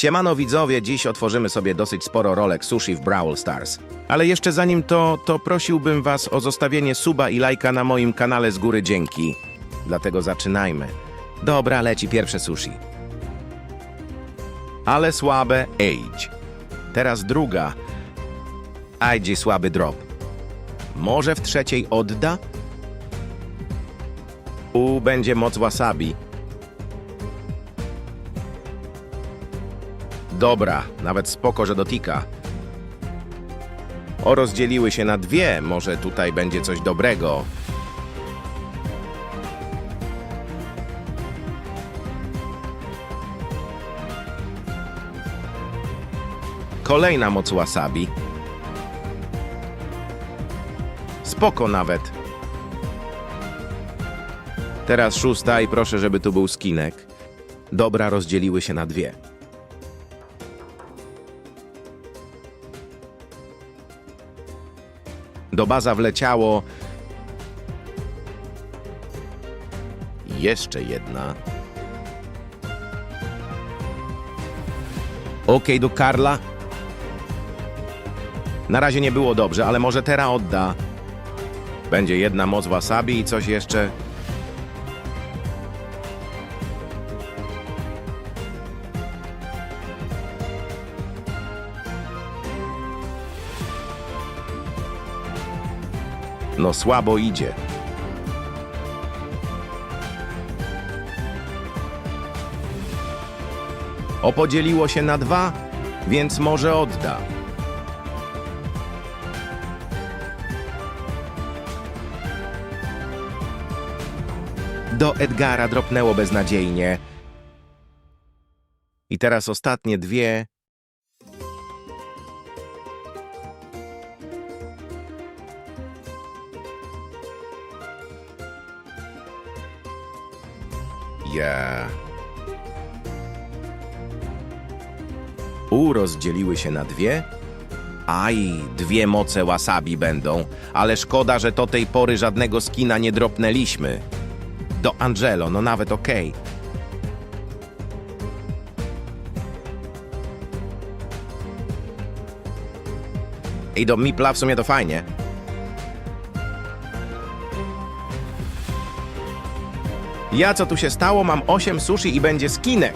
Siemano widzowie, dziś otworzymy sobie dosyć sporo rolek sushi w Brawl Stars. Ale jeszcze zanim to, to prosiłbym was o zostawienie suba i lajka na moim kanale z góry dzięki. Dlatego zaczynajmy. Dobra, leci pierwsze sushi. Ale słabe Age. Teraz druga. Age słaby drop. Może w trzeciej odda? U będzie moc wasabi. Dobra, nawet spoko, że dotika. O, rozdzieliły się na dwie, może tutaj będzie coś dobrego. Kolejna moc wasabi. Spoko nawet. Teraz szósta i proszę, żeby tu był skinek. Dobra, rozdzieliły się na dwie. Do baza wleciało. Jeszcze jedna. Okej, do Karla. Na razie nie było dobrze, ale może teraz odda. Będzie jedna moc wasabi i coś jeszcze. No słabo idzie. Opodzieliło się na dwa, więc może odda. Do Edgara dropnęło beznadziejnie. I teraz ostatnie dwie. Ja. U rozdzieliły się na dwie? Aj, dwie moce wasabi będą, ale szkoda, że do tej pory żadnego skina nie dropnęliśmy. Do Angelo, no nawet okej. I do Mipla w sumie to fajnie. Ja co tu się stało? Mam 8 sushi i będzie skinek.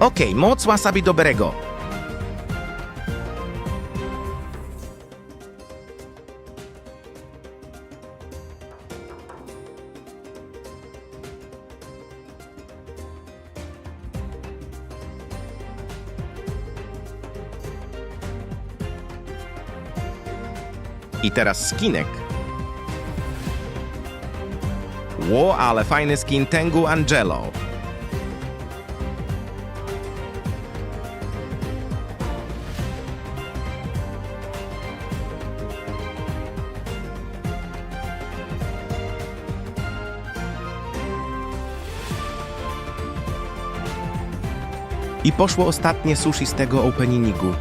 Okej, moc wasabi dobrego. I teraz skinek. Ło, ale fajny skin Tengu Angelo. I poszło ostatnie sushi z tego openingu.